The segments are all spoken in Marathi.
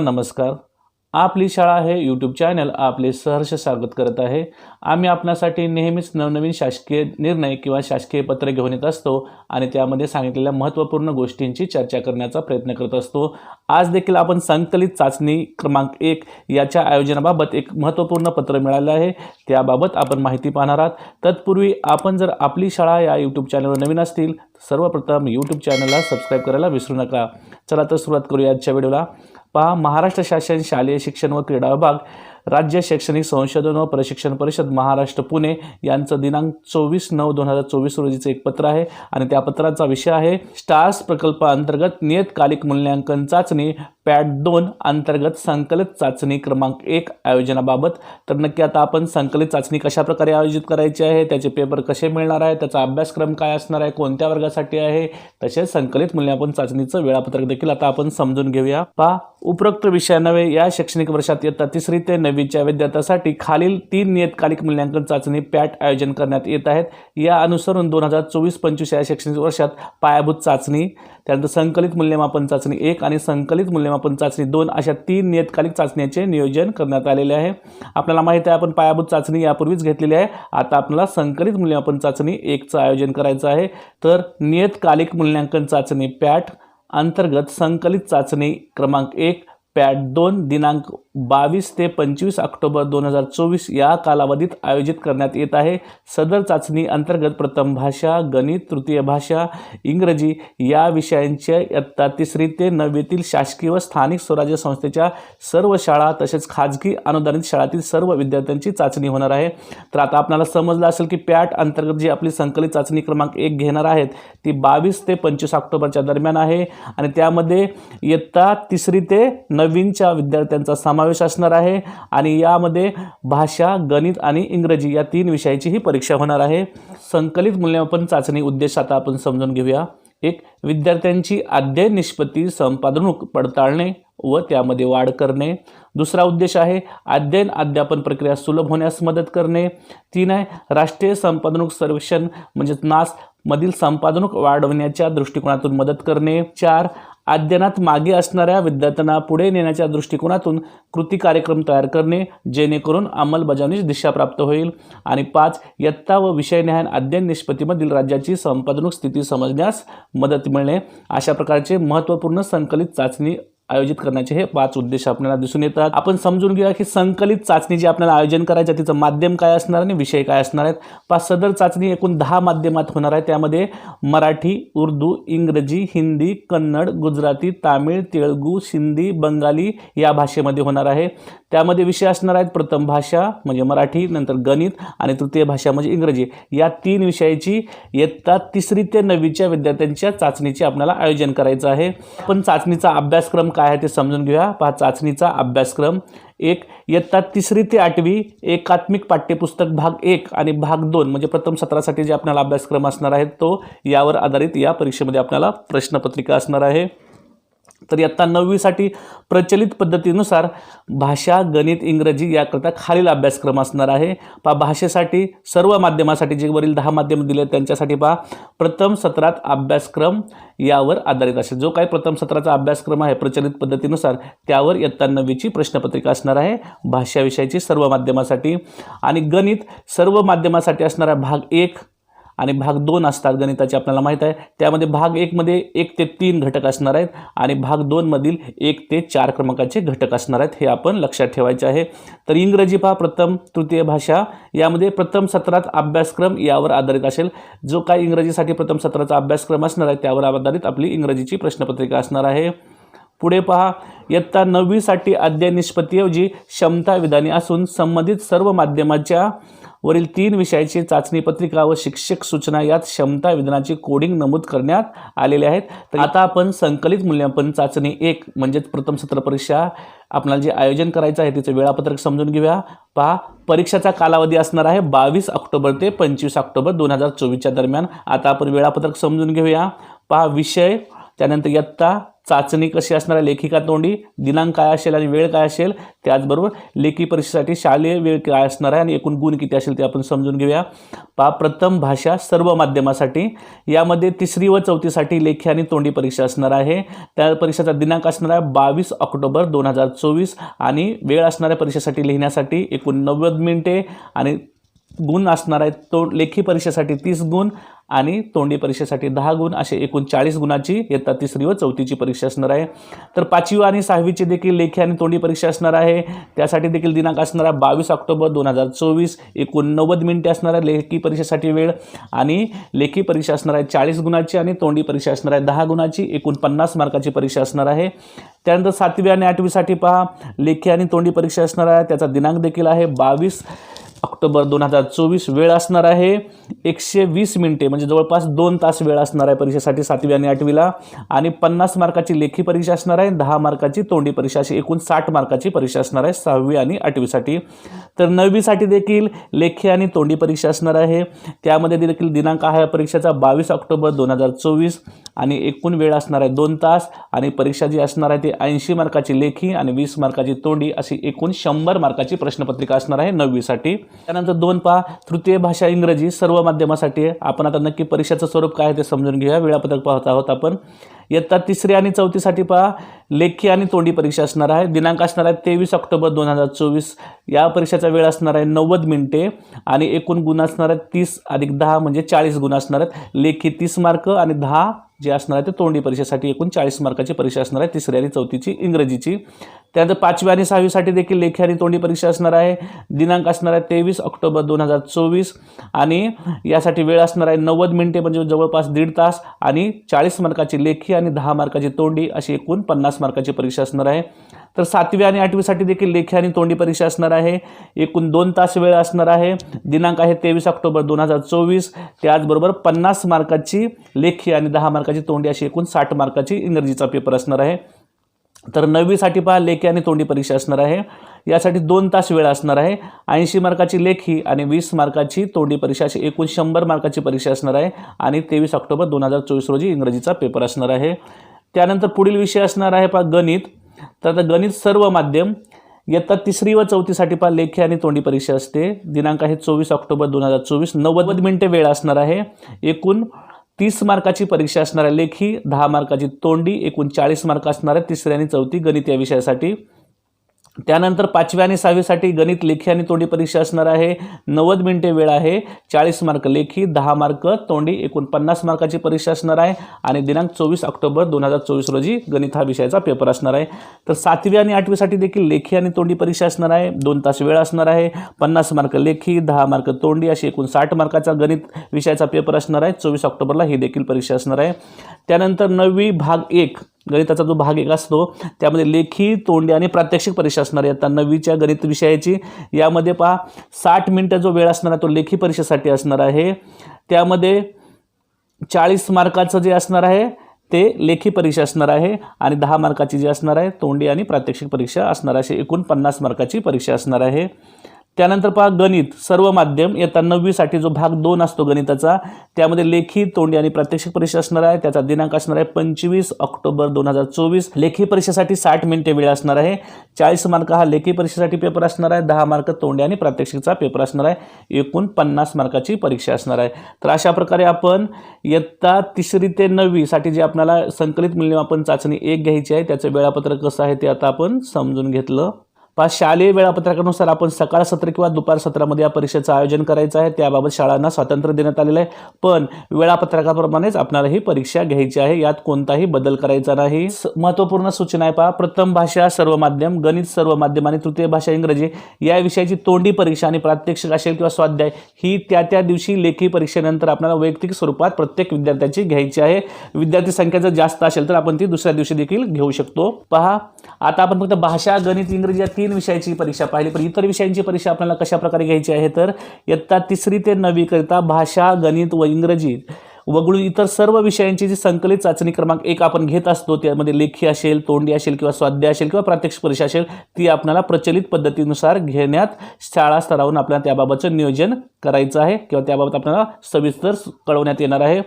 नमस्कार. आपली शाळा हे यूट्यूब चॅनल आपले सहर्ष स्वागत करत आहे. आम्ही आपणासाठी नेहमीच नवनवीन शासकीय निर्णय किंवा शासकीय पत्र घेऊन येत असतो आणि त्यामध्ये सांगितलेल्या महत्त्वपूर्ण गोष्टींची चर्चा करण्याचा प्रयत्न करत असतो. आज देखील आपण संकलित चाचणी क्रमांक एक याच्या आयोजनाबाबत एक महत्त्वपूर्ण पत्र मिळालं आहे. त्याबाबत आपण माहिती पाहणार आहात. तत्पूर्वी आपण जर आपली शाळा या यूट्यूब चॅनलवर नवीन असतील सर्वप्रथम यूट्यूब चॅनलला सबस्क्राईब करायला विसरू नका. चला तर सुरुवात करूया आजच्या व्हिडिओला. पहा महाराष्ट्र शासन शालेय शिक्षण व क्रीडा विभाग राज्य शैक्षणिक संशोधन व प्रशिक्षण परिषद महाराष्ट्र पुणे यांचं दिनांक चोवीस नऊ दोन हजार चोवीस रोजीचं एक पत्र आहे. आणि त्या पत्राचा विषय आहे स्टार्स प्रकल्पाअंतर्गत नियतकालिक मूल्यांकन चाचणी पॅट दोन अंतर्गत संकलित चाचणी क्रमांक एक आयोजनाबाबत. तर नक्की आता आपण संकलित चाचणी कशाप्रकारे आयोजित करायची आहे त्याचे पेपर कसे मिळणार आहे त्याचा अभ्यासक्रम काय असणार आहे कोणत्या वर्गासाठी आहे तसेच संकलित मूल्यांकन चाचणीचं वेळापत्रक देखील आता आपण समजून घेऊया. पहा उपरोक्त विषयानवे या शैक्षणिक वर्षात इयत्ता तिसरी ते नववीच्या विद्यार्थ्यासाठी खालील तीन नियतकालिक मूल्यांकन चाचणी पॅट आयोजन करण्यात येत आहेत. या अनुसरून दोन हजार चोवीस पंचवीस या शैक्षणिक वर्षात पायाभूत चाचणी त्यानंतर संकलित मूल्यमापन चाचणी एक आणि संकलित मूल्यमापन चाचणी दोन अशा तीन नियतकालिक चाचण्याचे नियोजन करण्यात आलेले आहे. आपल्याला माहिती आहे आपण पायाभूत चाचणी यापूर्वीच घेतलेली आहे. आता आपल्याला संकलित मूल्यमापन चाचणी एकचं आयोजन करायचं आहे. तर नियतकालिक मूल्यांकन चाचणी पॅट अंतर्गत संकलित चाचणी क्रमांक एक पॅट दोन दिनांक बावीस ते पंचवीस ऑक्टोबर दोन हजार चोवीस या कालावधीत आयोजित करण्यात येत आहे. सदर चाचणी अंतर्गत प्रथम भाषा गणित तृतीय भाषा इंग्रजी या विषयांच्या इयत्ता तिसरी ते नववीतील शासकीय व स्थानिक स्वराज्य संस्थेच्या सर्व शाळा तसेच खाजगी अनुदानित शाळातील सर्व विद्यार्थ्यांची चाचणी होणार आहे. तर आता आपल्याला समजलं असेल की पॅट अंतर्गत जी आपली संकलित चाचणी क्रमांक एक घेणार आहेत ती बावीस ते पंचवीस ऑक्टोबरच्या दरम्यान आहे. आणि त्यामध्ये इयत्ता तिसरी ते नवीनच्या विद्यार्थ्यांचा समावेश असणार आहे आणि यामध्ये भाषा गणित आणि इंग्रजी या तीन विषयाची ही परीक्षा होणार आहे. संकलित मूल्यमापन चाचणी उद्देश आता आपण समजून घेऊया. एक विद्यार्थ्यांची अध्ययन निष्पत्ती संपादनूक पडताळणे व त्यामध्ये वाढ करणे. दुसरा उद्देश आहे अध्ययन अध्यापन प्रक्रिया सुलभ होण्यास मदत करणे. तीन आहे राष्ट्रीय संपादनूक सर्वेक्षण म्हणजेच नास मधील संपादनूक वाढवण्याच्या दृष्टिकोनातून मदत करणे. चार अध्ययनात मागे असणाऱ्या विद्यार्थ्यांना पुढे नेण्याच्या दृष्टिकोनातून कृती कार्यक्रम तयार करणे जेणेकरून अंमलबजावणीची दिशा प्राप्त होईल. आणि पाच इयत्ता व विषयनिहाय अध्ययन निष्पत्तीमधील राज्याची संपादनूक स्थिती समजण्यास मदत मिळणे. अशा प्रकारचे महत्त्वपूर्ण संकलित चाचणी आयोजित करण्याचे हे पाच उद्देश आपल्याला दिसून येतात. आपण समजून घेऊया की संकलित चाचणी जी आपल्याला आयोजन करायचं आहे तिचं माध्यम काय असणार आणि विषय काय असणार आहेत. पाच सदर चाचणी एकूण दहा माध्यमात होणार आहे. त्यामध्ये मराठी उर्दू इंग्रजी हिंदी कन्नड गुजराती तामिळ तेलगू सिंधी बंगाली या भाषेमध्ये होणार आहे. त्यामध्ये विषय असणार आहेत प्रथम भाषा म्हणजे मराठी नंतर गणित आणि तृतीय भाषा म्हणजे इंग्रजी. या तीन विषयाची इयत्ता तिसरी ते नववीच्या विद्यार्थ्यांच्या चाचणीचे आपल्याला आयोजन करायचं आहे. पण चाचणीचा अभ्यासक्रम काय आहे ते समजून घेऊया. पहा चाचणीचा अभ्यासक्रम एक. इयत्ता तिसरी ते आठवी एकात्मिक पाठ्यपुस्तक भाग एक आणि भाग दोन म्हणजे प्रथम सत्रासाठी जे आपल्याला अभ्यासक्रम असणार आहे तो यावर आधारित या परीक्षेमध्ये आपल्याला प्रश्नपत्रिका असणार आहे. तर इयत्ता नववीसाठी प्रचलित पद्धतीनुसार भाषा गणित इंग्रजी याकरता खालील अभ्यासक्रम असणार आहे. पहा भाषेसाठी सर्व माध्यमासाठी जे वरील दहा माध्यम दिले त्यांच्यासाठी पहा. प्रथम सत्रात अभ्यासक्रम यावर आधारित असेल. जो काही प्रथम सत्राचा अभ्यासक्रम आहे प्रचलित पद्धतीनुसार त्यावर इयत्ता नववीची प्रश्नपत्रिका असणार आहे. भाषाविषयाची सर्व माध्यमासाठी आणि गणित सर्व माध्यमासाठी असणारा भाग एक आणि भाग दोन असतात गणिताचे आपल्याला माहीत आहे. त्यामध्ये भाग एकमध्ये एक ते तीन घटक असणार आहेत आणि भाग दोनमधील एक ते चार क्रमांकाचे घटक असणार आहेत. हे आपण लक्षात ठेवायचे आहे. तर इंग्रजी पहा प्रथम तृतीय भाषा. यामध्ये प्रथम सत्रात अभ्यासक्रम यावर आधारित असेल. जो काही इंग्रजीसाठी प्रथम सत्राचा अभ्यासक्रम असणार आहे त्यावर आधारित आपली इंग्रजीची प्रश्नपत्रिका असणार आहे. पुढे पहा इयत्ता नववीसाठी अध्ययन निष्पत्तीऐवजी क्षमता विधाने असून संबंधित सर्व माध्यमाच्या वरील तीन विषयाची चाचणी पत्रिका व शिक्षक सूचना यात क्षमता विधानाची कोडिंग नमूद करण्यात आलेले आहेत. तर आता आपण संकलित मूल्यांकन चाचणी एक म्हणजेच प्रथम सत्र परीक्षा आपल्याला जे आयोजन करायचं आहे तिचं वेळापत्रक समजून घेऊया. पहा परीक्षाचा कालावधी असणार आहे बावीस ऑक्टोबर ते पंचवीस ऑक्टोबर दोन हजार चोवीसच्या दरम्यान. आता आपण वेळापत्रक समजून घेऊया. पहा विषय त्यानंतर इयत्ता चाचणी कशी असणार आहे लेखिका तोंडी दिनांक काय असेल आणि वेळ काय असेल त्याचबरोबर लेखी परीक्षेसाठी शालेय वेळ काय असणार आहे आणि एकूण गुण किती असेल ते आपण समजून घेऊया. पा प्रथम भाषा सर्व माध्यमासाठी. यामध्ये तिसरी व चौथीसाठी लेखी आणि तोंडी परीक्षा असणार आहे. त्या परीक्षेचा दिनांक असणार आहे बावीस ऑक्टोबर दोन हजार चोवीस आणि वेळ असणाऱ्या परीक्षेसाठी लिहिण्यासाठी एकूण नव्वद मिनिटे आणि गुण असणार आहेत. तो लेखी परीक्षेसाठी तीस गुण आणि तोंडी परीक्षेसाठी दहा गुण. असे एकूण चाळीस गुणाची इयत्ता तिसरी व चौथीची परीक्षा असणार आहे. तर पाचवी आणि सहावीची देखील लेखी आणि तोंडी परीक्षा असणार आहे. त्यासाठी देखील दिनांक असणार आहे बावीस ऑक्टोबर दोन हजार चोवीस. एकूण नव्वद मिनिटे असणार आहे लेखी परीक्षेसाठी वेळ. आणि लेखी परीक्षा असणार आहे चाळीस गुणाची आणि तोंडी परीक्षा असणार आहे दहा गुणाची. एकूण पन्नास मार्काची परीक्षा असणार आहे. त्यानंतर सातवी आणि आठवीसाठी पहा. लेखी आणि तोंडी परीक्षा असणार आहे. त्याचा दिनांक देखील आहे बावीस. ऑक्टोबर दोन हजार चोवीस वेळ असणार आहे. एकशे वीस मिनिटे म्हणजे जवळपास दोन तास वेळ असणार आहे परीक्षेसाठी सातवी आणि आठवीला. आणि पन्नास मार्काची लेखी परीक्षा असणार आहे दहा मार्काची तोंडी परीक्षा अशी एकूण साठ मार्काची परीक्षा असणार आहे सहावी आणि आठवीसाठी. तर नववीसाठी देखील लेखी आणि तोंडी परीक्षा असणार आहे. त्यामध्ये देखील दिनांक आहे परीक्षेचा बावीस ऑक्टोबर दोन हजार चोवीस. आणि एकूण वेळ असणार आहे दोन तास. आणि परीक्षा जी असणार आहे ती ऐंशी मार्काची लेखी आणि वीस मार्काची तोंडी अशी एकूण शंभर मार्काची प्रश्नपत्रिका असणार आहे नववीसाठी. त्यानंतर दोन पहा तृतीय भाषा इंग्रजी सर्व माध्यमासाठी आपण आता नक्की परीक्षेचं स्वरूप काय आहे ते समजून घेऊया. वेळापत्रक पाहत आहोत आपण. इयत्ता तिसरी आणि चौथीसाठी पहा लेखी आणि तोंडी परीक्षा असणार आहे. दिनांक असणार आहे तेवीस ऑक्टोबर दोन हजार चोवीस. या परीक्षेचा वेळ असणार आहे नव्वद मिनिटे आणि एकूण गुण असणार आहेत तीस अधिक दहा म्हणजे चाळीस गुण असणार आहेत. लेखी तीस मार्क आणि दहा जे असणार आहे ते तोंडी परीक्षेसाठी एकूण चाळीस मार्काची परीक्षा असणार आहे तिसरी आणि चौथीची इंग्रजीची. त्यानंतर पाचवी आणि सहावीसाठी देखील लेखी आणि तोंडी परीक्षा असणार आहे. दिनांक असणार आहे तेवीस ऑक्टोबर दोन हजार चोवीस आणि यासाठी वेळ असणार आहे नव्वद मिनिटे म्हणजे जवळपास दीड तास आणि चाळीस मार्काची लेखी आणि दहा मार्काची तोंडी अशी एकूण पन्नास मार्काची परीक्षा असणार आहे. तर सातवी आणि आठवीसाठी देखील लेखी आणि तोंडी परीक्षा असणार आहे. एकूण दोन तास वेळ असणार आहे. दिनांक आहे तेवीस ऑक्टोबर दोन हजार चोवीस. त्याचबरोबर पन्नास मार्काची लेखी आणि दहा मार्काची तोंडी अशी एकूण साठ मार्काची इंग्रजीचा पेपर असणार आहे. तर नववीसाठी पहा लेखी आणि तोंडी परीक्षा असणार आहे. यासाठी दोन तास वेळ असणार आहे. ऐंशी मार्काची लेखी आणि वीस मार्काची तोंडी परीक्षा अशी एकूण शंभर मार्काची परीक्षा असणार आहे. आणि तेवीस ऑक्टोबर दोन हजार चोवीस रोजी इंग्रजीचा पेपर असणार आहे. त्यानंतर पुढील विषय असणार आहे पहा गणित. तर आता गणित सर्व माध्यम इयत्ता तिसरी व चौथीसाठी पहा लेखी आणि तोंडी परीक्षा असते. दिनांक आहे चोवीस ऑक्टोबर दोन हजार चोवीस. नव्वद मिनिटे वेळ असणार आहे. एकूण तीस मार्काची परीक्षा असणाऱ्या लेखी दहा मार्काची तोंडी एकूण चाळीस मार्क असणाऱ्या आहे तिसरी आणि चौथी गणित या विषयासाठी त्यानंतर पाचवी आणि सहावीसाठी गणित लेखी आणि तोंडी परीक्षा असणार आहे. नव्वद मिनिटे वेळ आहे. चाळीस मार्क लेखी दहा मार्क तोंडी एकूण पन्नास मार्काची परीक्षा असणार आहे. आणि दिनांक चोवीस ऑक्टोबर दोन हजार चोवीस रोजी गणित हा विषयाचा पेपर असणार आहे. तर सातवी आणि आठवीसाठी देखील लेखी आणि तोंडी परीक्षा असणार आहे. दोन तास वेळ असणार आहे. पन्नास मार्क लेखी दहा मार्क तोंडी अशी एकूण साठ मार्काचा गणित विषयाचा पेपर असणार आहे. चोवीस ऑक्टोबरला ही देखील परीक्षा असणार आहे. त्यानंतर नववी भाग एक गणिताचा जो भाग एक असतो त्यामध्ये लेखी तोंडी आणि प्रात्यक्षिक परीक्षा असणार आहे आता नववीच्या गणित विषयाची यामध्ये पहा साठ मिनटं जो वेळ असणार आहे तो लेखी परीक्षेसाठी असणार आहे. त्यामध्ये चाळीस मार्काचं जे असणार आहे ते लेखी परीक्षा असणार आहे आणि दहा मार्काची जी असणार आहे तोंडी आणि प्रात्यक्षिक परीक्षा असणार आहे. अशी एकूण पन्नास मार्काची परीक्षा असणार आहे. त्यानंतर पहा गणित. सर्व माध्यम इयत्ता नववीसाठी जो भाग दोन असतो गणिताचा त्यामध्ये लेखी तोंडी आणि प्रात्यक्षिक परीक्षा असणार आहे. त्याचा दिनांक असणार आहे पंचवीस ऑक्टोबर दोन हजार चोवीस. लेखी परीक्षेसाठी साठ मिनिटे वेळ असणार आहे. चाळीस मार्क हा लेखी परीक्षेसाठी पेपर असणार आहे. दहा मार्क तोंडी आणि प्रात्यक्षिकचा पेपर असणार आहे. एकूण पन्नास मार्काची परीक्षा असणार आहे. तर अशा प्रकारे आपण इयत्ता तिसरी ते नववीसाठी जे आपल्याला संकलित मूल्यमापन चाचणी एक घ्यायची आहे त्याचं वेळापत्रक कसं आहे ते आता आपण समजून घेतलं. पाच शालेय वेळापत्रकानुसार आपण सकाळ सत्र किंवा दुपार सत्रामध्ये या परीक्षेचं आयोजन करायचं आहे. त्याबाबत शाळांना स्वातंत्र्य देण्यात आलेलं आहे. पण वेळापत्रकाप्रमाणेच आपणाला ही परीक्षा घ्यायची आहे. यात कोणताही बदल करायचा नाही. स- महत्त्वपूर्ण सूचना आहे पहा. प्रथम भाषा सर्व माध्यम गणित सर्व माध्यम आणि तृतीय भाषा इंग्रजी या विषयाची तोंडी परीक्षा आणि प्रात्यक्षिक असेल किंवा स्वाध्याय ही त्या त्या दिवशी लेखी परीक्षेनंतर आपल्याला वैयक्तिक स्वरूपात प्रत्येक विद्यार्थ्याची घ्यायची आहे. विद्यार्थी संख्या जर जास्त असेल तर आपण ती दुसऱ्या दिवशी देखील घेऊ शकतो. पहा. आता आपण फक्त भाषा गणित इंग्रजी या तीन विषयाची परीक्षा पाहिली पण इतर विषयांची परीक्षा आपल्याला कशा प्रकारे घ्यायची आहे? तर इयत्ता तिसरी ते नवीकरिता भाषा गणित व इंग्रजी वगळून इतर सर्व विषयांची जी संकलित चाचणी क्रमांक एक आपण घेत असतो त्यामध्ये लेखी असेल तोंडी असेल किंवा स्वाध्याय असेल किंवा प्रात्यक्षिक परीक्षा असेल ती आपल्याला प्रचलित पद्धतीनुसार घेण्यात शाळा स्तरावरून आपल्याला त्याबाबतचं नियोजन करायचं आहे किंवा त्याबाबत आपल्याला सविस्तर कळवण्यात येणार आहे.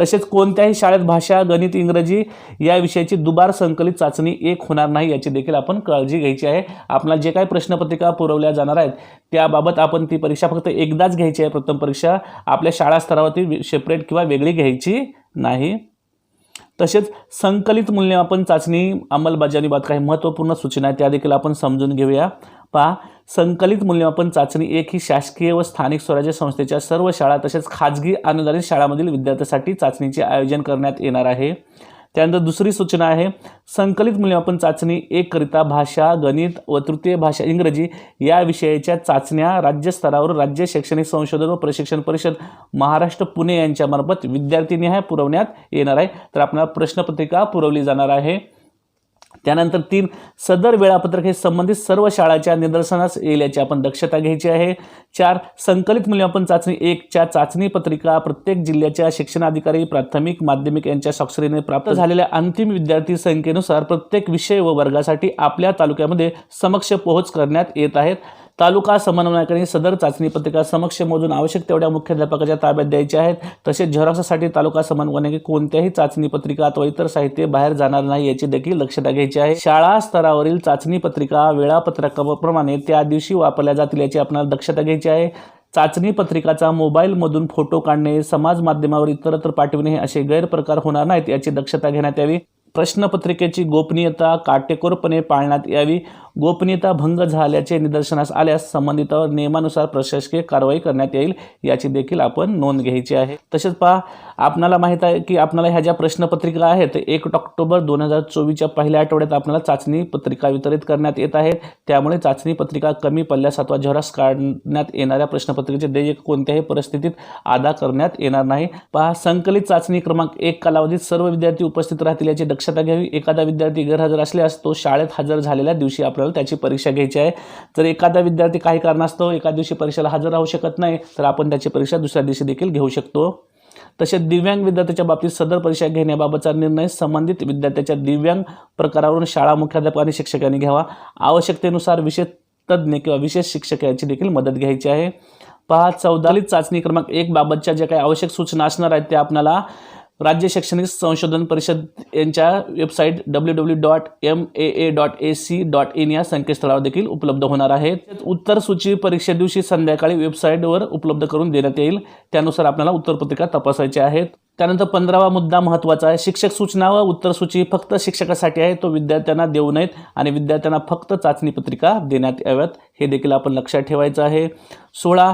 तसेच कोणत्याही शाळेत भाषा गणित इंग्रजी या विषयाची दुबार संकलित चाचणी एक होणार नाही याची देखील आपण काळजी घ्यायची आहे. आपल्याला जे काही प्रश्नपत्रिका पुरवल्या जाणार आहेत त्याबाबत आपण ती परीक्षा फक्त एकदाच घ्यायची आहे प्रथम परीक्षा. आपल्या शाळा स्तरावरती सेपरेट किंवा वेगळी घ्यायची नाही. तसेच संकलित मूल्यमापन चाचणी अंमलबजावणीबाबत काही महत्त्वपूर्ण सूचना आहेत त्या देखील आपण समजून घेऊया. पहा संकलित मूल्यमापन चाचणी एक ही शासकीय व स्थानिक स्वराज्य संस्थेच्या सर्व शाळा तसेच खाजगी अनुदानित शाळांमधील विद्यार्थ्यांसाठी चाचणीचे आयोजन करण्यात येणार आहे. त्यानंतर दुसरी सूचना आहे संकलित मूल्यमापन चाचणी एककरिता भाषा गणित व तृतीय भाषा इंग्रजी या विषयाच्या चाचण्या राज्यस्तरावर राज्य शैक्षणिक संशोधन व प्रशिक्षण परिषद महाराष्ट्र पुणे यांच्यामार्फत विद्यार्थीनिहाय पुरवण्यात येणार आहे. तर आपल्याला प्रश्नपत्रिका पुरवली जाणार आहे. त्यानंतर तीन सदर वेळापत्रक हे संबंधित सर्व शाळाच्या निदर्शनास येईल याची आपण दक्षता घ्यायची आहे. चार संकलित मूल्यमापन चाचणी एकच्या चाचणी पत्रिका प्रत्येक जिल्ह्याच्या शिक्षणाधिकारी प्राथमिक माध्यमिक यांच्या स्वाक्षरीने प्राप्त झालेल्या अंतिम विद्यार्थी संख्येनुसार प्रत्येक विषय व वर्गासाठी आपल्या तालुक्यामध्ये समक्ष पोहोच करण्यात येत आहेत. तालुका समन्वयकांनी सदर चाचणी पत्रिका समक्ष मोजून आवश्यक तेवढ्या मुख्याध्यापकाच्या ताब्यात द्यायच्या आहेत. तसेच झेरॉक्ससाठी तालुका समन्वयकांनी कोणत्याही चाचणी पत्रिका अथवा इतर साहित्य बाहेर जाणार नाही याची देखील लक्षता घ्यायची आहे. शाळा स्तरावरील चाचणी पत्रिका वेळापत्रकाप्रमाणे त्या दिवशी वापरल्या जातील याची आपल्याला दक्षता घ्यायची आहे. चाचणी पत्रिकाचा मोबाईलमधून फोटो काढणे समाज माध्यमावर इतरत्र पाठविणे हे असे गैरप्रकार होणार नाहीत याची दक्षता घेण्यात यावी. प्रश्नपत्रिकेची गोपनीयता काटेकोरपणे पाळण्यात यावी. गोपनीयता भंग झाल्याचे निदर्शनास आल्यास संबंधितावर नियमानुसार प्रशासकीय कारवाई करण्यात येईल याची देखील आपण नोंद घ्यायची आहे. तसेच पहा आपणाला माहीत आहे की आपल्याला ह्या ज्या प्रश्नपत्रिका आहेत एक ऑक्टोबर दोन हजार चोवीसच्या पहिल्या आठवड्यात आपल्याला चाचणी पत्रिका वितरित करण्यात येत आहेत. त्यामुळे चाचणी पत्रिका कमी पल्ल्यास अथवा झेरॉक्स काढण्यात येणाऱ्या प्रश्नपत्रिकेचे देयक कोणत्याही परिस्थितीत अदा करण्यात येणार नाही. पहा संकलित चाचणी क्रमांक एक कालावधीत सर्व विद्यार्थी उपस्थित राहतील याची लक्षात घ्यावी. एखादा विद्यार्थी गैरहजर असल्यास तो शाळेत हजर झालेल्या दिवशी आपल्याला त्याची परीक्षा घ्यायची आहे. जर एखादा विद्यार्थी काही कारणास्तव एका दिवशी परीक्षेला हजर राहू शकत नाही तर आपण त्याची परीक्षा दुसऱ्या दिवशी देखील घेऊ शकतो. तसेच दिव्यांग विद्यार्थ्याच्या बाबतीत सदर परीक्षा घेण्याबाबतचा निर्णय संबंधित विद्यार्थ्याच्या दिव्यांग प्रकारावरून शाळा मुख्याध्यापक आणि शिक्षकांनी घ्यावा. आवश्यकतेनुसार विशेष तज्ज्ञ किंवा विशेष शिक्षक यांची देखील मदत घ्यायची आहे. पहा चौदालीत चाचणी क्रमांक एक बाबतच्या ज्या काही आवश्यक सूचना असणार आहेत त्या आपल्याला राज्य शैक्षणिक संशोधन परिषद यांच्या website W W dot M A A dot A C dot in या संकेतस्थळावर देखील उपलब्ध होणार आहेत उत्तर सूची परीक्षे दिवशी संध्याकाळी वेबसाईटवर उपलब्ध करून देण्यात येईल. त्यानुसार आपल्याला उत्तरपत्रिका तपासायच्या आहेत. त्यानंतर पंधरावा मुद्दा महत्त्वाचा आहे. शिक्षक सूचना व उत्तर सूची फक्त शिक्षकासाठी आहे. तो विद्यार्थ्यांना देऊ नयेत आणि विद्यार्थ्यांना फक्त चाचणी पत्रिका देण्यात याव्यात. हे देखील आपण लक्षात ठेवायचं आहे. सोळा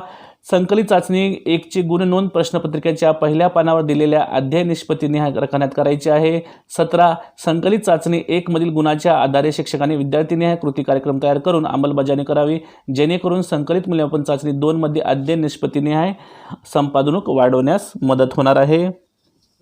संकलित चाचणी एकची गुणनोंद प्रश्नपत्रिकेच्या पहिल्या पानावर दिलेल्या अध्याय निष्पत्तीने रखण्यात करायची आहे. सतरा संकलित चाचणी एकमधील गुणाच्या आधारे शिक्षकांनी विद्यार्थीनिहाय कृती कार्यक्रम तयार करून अंमलबजावणी करावी. जेणेकरून संकलित मूल्यांकन चाचणी दोनमध्ये अध्ययन निष्पत्तीनिहाय संपादनूक वाढवण्यास मदत होणार आहे.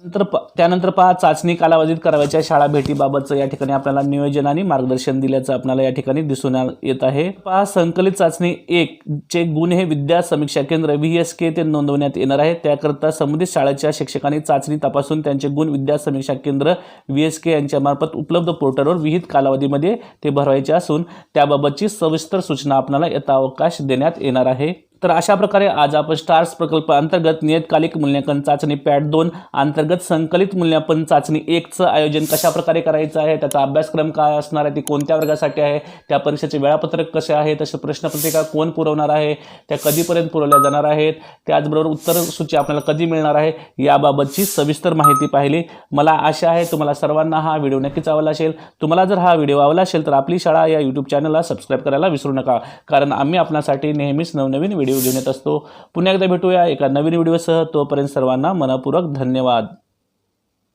नंतर प त्यानंतर पहा चाचणी कालावधीत करावयाच्या शाळा भेटीबाबतचं या ठिकाणी आपल्याला नियोजन आणि मार्गदर्शन दिल्याचं आपल्याला या ठिकाणी दिसून येत आहे. पहा संकलित चाचणी एक चे गुण हे विद्या समीक्षा केंद्र व्ही एस के ते नोंदवण्यात येणार आहे. त्याकरता संबंधित शाळेच्या शिक्षकांनी चाचणी तपासून त्यांचे गुण विद्या समीक्षा केंद्र व्ही एस के यांच्यामार्फत उपलब्ध पोर्टलवर विहित कालावधीमध्ये ते भरवायचे असून त्याबाबतची सविस्तर सूचना आपल्याला यथावकाश देण्यात येणार आहे. तर अशा प्रकारे आज आपण स्टार्स प्रकल्प अंतर्गत नियतकालिक मूल्यांकन चाचणी पॅट दोन अंतर्गत संकलित मूल्यांकन चाचणी एकचं आयोजन कशा प्रकारे करायचं आहे त्याचा अभ्यासक्रम काय असणार आहे ती कोणत्या वर्गासाठी आहे त्या परीक्षेचे वेळापत्रक कसे आहे तसे प्रश्नपत्रिका कोण पुरवणार आहे त्या कधीपर्यंत पुरवल्या जाणार आहेत त्याचबरोबर उत्तर सूची आपल्याला कधी मिळणार आहे याबाबतची सविस्तर माहिती पाहिली. मला आशा आहे तुम्हाला सर्वांना हा व्हिडिओ नक्कीच आवडला असेल. तुम्हाला जर हा व्हिडिओ आवडला असेल तर आपली शाळा या यूट्यूब चॅनलला सबस्क्राईब करायला विसरू नका. कारण आम्ही आपल्यासाठी नेहमीच नवनवीन व्हिडिओ घेऊन येत असतो. पुन्हा एकदा भेटूया एका नवीन व्हिडिओसह. तोपर्यंत सर्वांना मनपूर्वक धन्यवाद.